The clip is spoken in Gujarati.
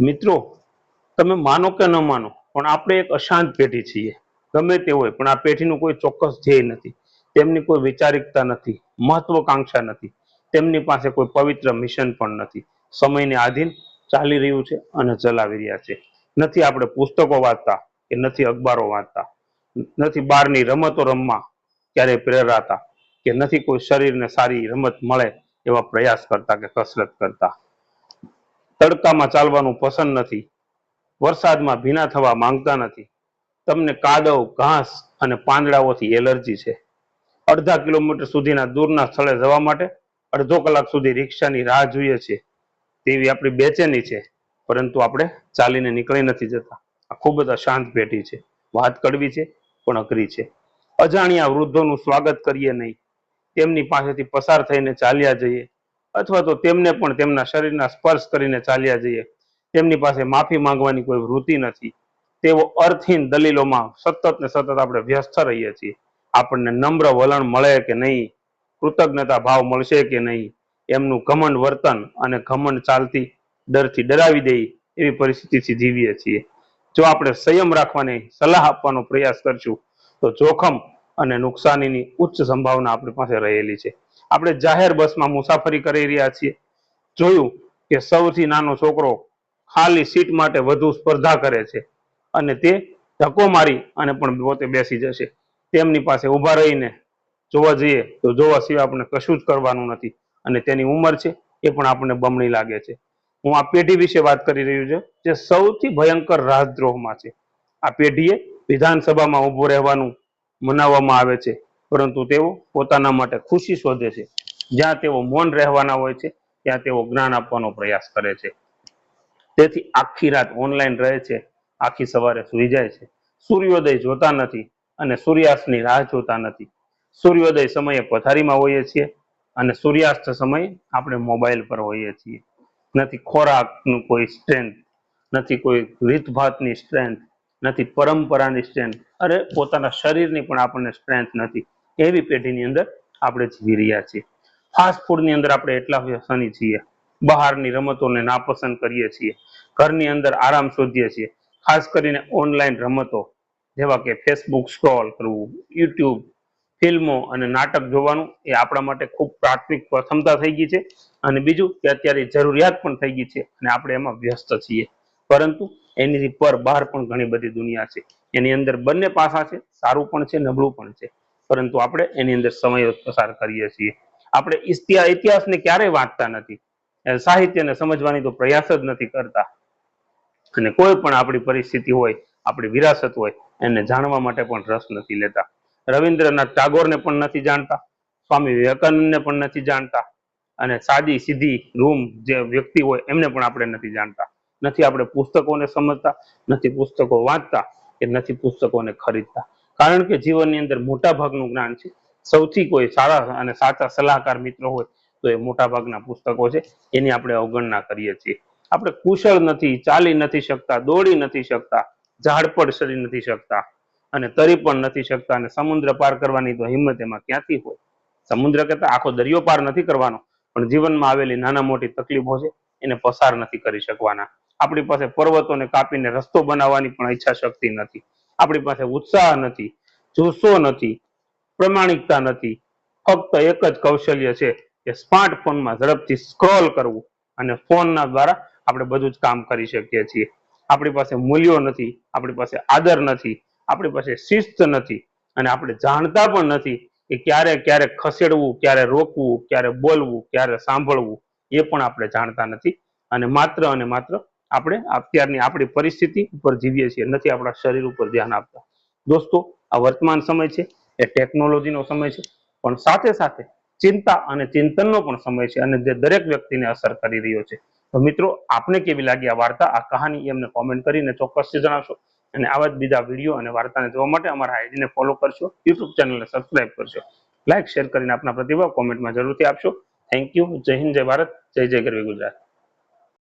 મિત્રો, તમે માનો કે ન માનો, પણ આપણે એક અશાંત પેઢી છીએ. ગમે તે હોય, પણ આ પેઢીનું કોઈ ચોક્કસ ધ્યેય નથી. તેમની કોઈ વિચારિકતા નથી, મહત્વકાંક્ષા નથી. તેમની પાસે કોઈ પવિત્ર મિશન પણ નથી. સમયને આધીન ચાલી રહ્યું છે અને ચલાવી રહ્યા છે. નથી આપણે પુસ્તકો વાંચતા કે નથી અખબારો વાંચતા. નથી બહારની રમતો રમવા ક્યારેય પ્રેરાતા કે નથી કોઈ શરીરને સારી રમત મળે એવા પ્રયાસ કરતા કે કસરત કરતા. તડકામાં ચાલવાનું પસંદ નથી. વરસાદમાં ભીના થવા માંગતા નથી. તમને કાદવ, ઘાસ અને પાંદડાઓથી એલર્જી છે. અડધા કિલોમીટર સુધીના દૂરના સ્થળે જવા માટે અડધો કલાક સુધી રિક્ષાની રાહ જોઈએ છીએ તેવી આપણી બેચેની છે, પરંતુ આપણે ચાલીને નીકળી નથી જતા. આ ખૂબ જ અશાંત પેટી છે. વાત કડવી છે, પણ અઘરી છે. અજાણ્યા વૃદ્ધોનું સ્વાગત કરીએ નહીં. તેમની પાસેથી પસાર થઈને ચાલ્યા જઈએ. અથવા તો તેમને પણ તેમના શરીરના સ્પર્શ કરીને ચાલ્યા જઈએ. તેમની પાસે માફી માંગવાની કોઈ વૃત્તિ નથી. તેઓ અર્થહીન દલીલોમાં સતત ને સતત આપણે વ્યસ્ત રહીએ છીએ. આપણને નમ્ર વલણ મળે કે નહીં? કૃતજ્ઞતા ભાવ મળશે કે નહીં? એમનું ઘમંડ વર્તન અને ઘમંડ ચાલતી ડરથી ડરાવી દે એવી પરિસ્થિતિથી જીવીએ છીએ. જો આપણે સંયમ રાખવાની સલાહ આપવાનો પ્રયાસ કરશું, તો જોખમ અને નુકસાનીની ઉચ્ચ સંભાવના આપણી પાસે રહેલી છે. આપણે જાહેર બસમાં મુસાફરી કરી રહ્યા છીએ. જોયું કે સૌથી નાનો છોકરો ખાલી સીટ માટે વધુ સ્પર્ધા કરે છે અને તે ધક્કો મારી અને પણ પોતે બેસી જશે. તેમની પાસે ઊભા રહીને જોવા જઈએ તો જોવા સિવાય આપણે કશું જ કરવાનું નથી અને તેની ઉંમર છે એ પણ આપણને બમણી લાગે છે. હું આ પેઢી વિશે વાત કરી રહ્યો છું જે સૌથી ભયંકર રાજદ્રોહમાં છે. આ પેઢીએ વિધાનસભામાં ઊભું રહેવાનું મનાવવામાં આવે છે. પરંતુ તેઓ પોતાના માટે ખુશી શોધે છે. જ્યાં તેઓ મૌન રહેવાના હોય છે, ત્યાં તેઓ જ્ઞાન આપવાનો પ્રયાસ કરે છે. તેથી આખી રાત ઓનલાઈન રહે છે, આખી સવારે સૂઈ જાય છે. સૂર્યોદય જોતા નથી અને સૂર્યાસ્તની રાહ જોતા નથી. સૂર્યોદય સમયે પથારીમાં હોઈએ છીએ અને સૂર્યાસ્ત સમયે આપણે મોબાઈલ પર હોઈએ છીએ. નથી ખોરાકનું કોઈ સ્ટ્રેન્થ નથી કોઈ રીતભાતની સ્ટ્રેન્થ નથી પરંપરાની સ્ટ્રેન્થ અરે, પોતાના શરીરની પણ આપણને સ્ટ્રેન્થ નથી. એવી પેઢીની અંદર આપણે જીવી રહ્યા છીએ. ફાસ્ટ ફૂડની અંદર આપણે એટલા વ્યસની છીએ. બહારની રમતોને નાપસંદ કરીએ છીએ. ઘરની અંદર આરામ શોધીએ છીએ. ખાસ કરીને ઓનલાઈન રમતો, જેવા કે ફેસબુક સ્ક્રોલ કરવું યુટ્યુબ ફિલ્મો અને નાટક જોવાનું એ આપણા માટે ખૂબ પ્રાથમિક પ્રથમતા થઈ ગઈ છે. અને બીજું કે અત્યારે જરૂરિયાત પણ થઈ ગઈ છે અને આપણે એમાં વ્યસ્ત છીએ. પરંતુ એની પર બહાર પણ ઘણી બધી દુનિયા છે. એની અંદર બંને પાસા છે, સારું પણ છે, નબળું પણ છે. પરંતુ આપણે એની અંદર સમય પસાર કરીએ છીએ. આપણે ઇતિહાસને ક્યારેય વાંચતા નથી. સાહિત્યને સમજવાની તો પ્રયાસ જ નથી કરતા. અને કોઈ પણ આપણી પરિસ્થિતિ હોય, આપણી વિરાસત હોય, એને જાણવા માટે પણ રસ નથી લેતા. રવિન્દ્રનાથ ટાગોરને પણ નથી જાણતા. સ્વામી વિવેકાનંદને પણ નથી જાણતા. અને સાદી, સીધી, રૂમ જે વ્યક્તિ હોય, એમને પણ આપણે નથી જાણતા. નથી આપણે પુસ્તકોને સમજતા, નથી પુસ્તકો વાંચતા, કે નથી પુસ્તકોને ખરીદતા. કારણ કે જીવનની અંદર મોટા ભાગનું જ્ઞાન છે. સૌથી કોઈ સારા અને સાચા સલાહકાર મિત્રો હોય તો એ મોટા ભાગના પુસ્તકો છે. એની આપણે અવગણના કરીએ છીએ. આપણે કુશળ નથી, ચાલી નથી શકતા, દોડી નથી શકતા ઝાડપડ સરી નથી શકતા અને તરી પણ નથી શકતા અને સમુદ્ર પાર કરવાની તો હિંમત એમાં ક્યાંથી હોય? સમુદ્ર કરતા આખો દરિયો પાર નથી કરવાનો, પણ જીવનમાં આવેલી નાના મોટી તકલીફો છે, એને પસાર નથી કરી શકવાના. આપણી પાસે પર્વતોને કાપીને રસ્તો બનાવવાની પણ ઈચ્છા શક્તિ નથી. આપણી પાસે ઉત્સાહ નથી, જુસ્સો નથી, પ્રમાણિકતા નથી. ફક્ત એક જ કૌશલ્ય છે કે સ્માર્ટફોનમાં ઝડપથી સ્ક્રોલ કરવું અને ફોનના દ્વારા આપણે બધું જ કામ કરી શકીએ છીએ. આપણી પાસે મૂલ્યો નથી, આપણી પાસે આદર નથી, આપણી પાસે શિસ્ત નથી અને આપણે જાણતા પણ નથી કે ક્યારે ક્યારે ખસેડવું, ક્યારે રોકવું, ક્યારે બોલવું, ક્યારે સાંભળવું એ પણ આપણે જાણતા નથી અને માત્ર અને માત્ર આપણે અત્યારની આપણી પરિસ્થિતિ ઉપર જીવીએ છીએ, નથી આપણા શરીર ઉપર ધ્યાન આપતા. દોસ્તો, આ વર્તમાન સમય છે, એ ટેકનોલોજીનો સમય છે, પણ સાથે સાથે ચિંતા અને ચિંતનનો પણ સમય છે અને જે દરેક વ્યક્તિને અસર કરી રહ્યો છે. તો મિત્રો, આપને કેવી લાગી આ વાર્તા? આ કહાની એમને કોમેન્ટ કરીને ચોક્કસથી જણાવશો અને આવા જ બીજા વીડિયો અને વાર્તાને જોવા માટે અમારા આઈડીને ફોલો કરશો યુટ્યુબ ચેનલને સબસ્ક્રાઇબ કરશો લાઇક શેર કરીને આપના પ્રતિભાવ કોમેન્ટમાં જરૂરથી આપશો. થેન્ક યુ જય હિન્દ, જય ભારત, જય જય ગરવી ગુજરાત.